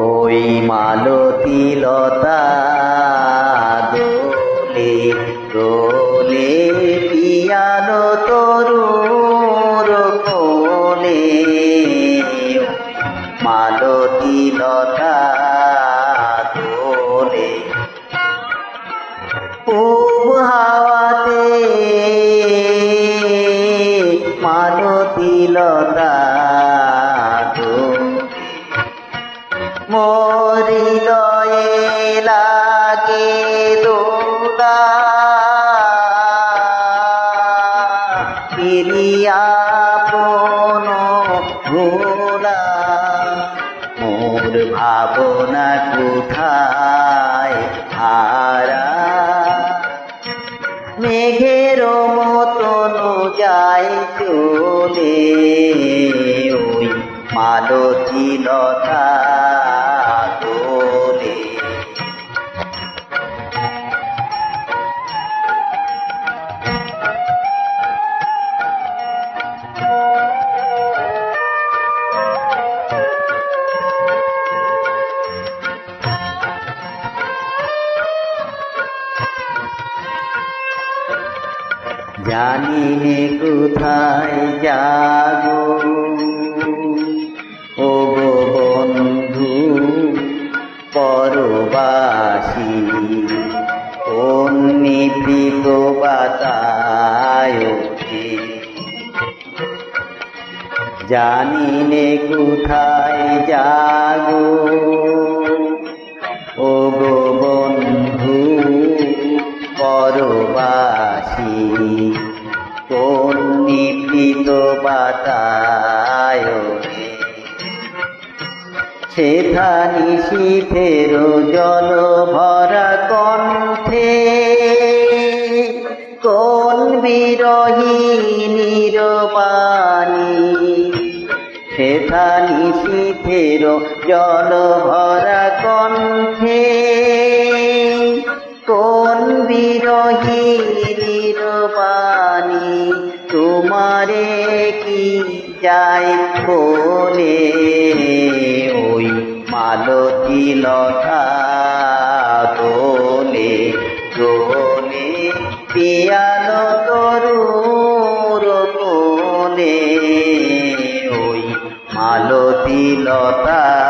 ওই মালতী লতা দোলে দোলে পিয়ানো তরুর কোলে। মালতী লতা দোলে পূব মালতী লতা দোলে। মরিদয়ে লাগে মোর ভাবনা কোথায়? যায় চলে ওই মালতী লতা। জানি নে কোথায় যাব? ও গো বন্ধু, পরবাসী কোন নিভৃত বাতায় জানি নে কোথায় যাব? পরবাসী কোন নিপীত বাতায়নে সেথানি শীতের জল ভরা কণ্ঠে। কোন বিরহী নিরবাণী। সেথানি শীতের জল ভরা কণ্ঠে। কোন তোমারে কি যাই বলে? ওই মালতী লটা দোলে দোলে পিয়ালো তরু কোলে। ওই মালতি লতা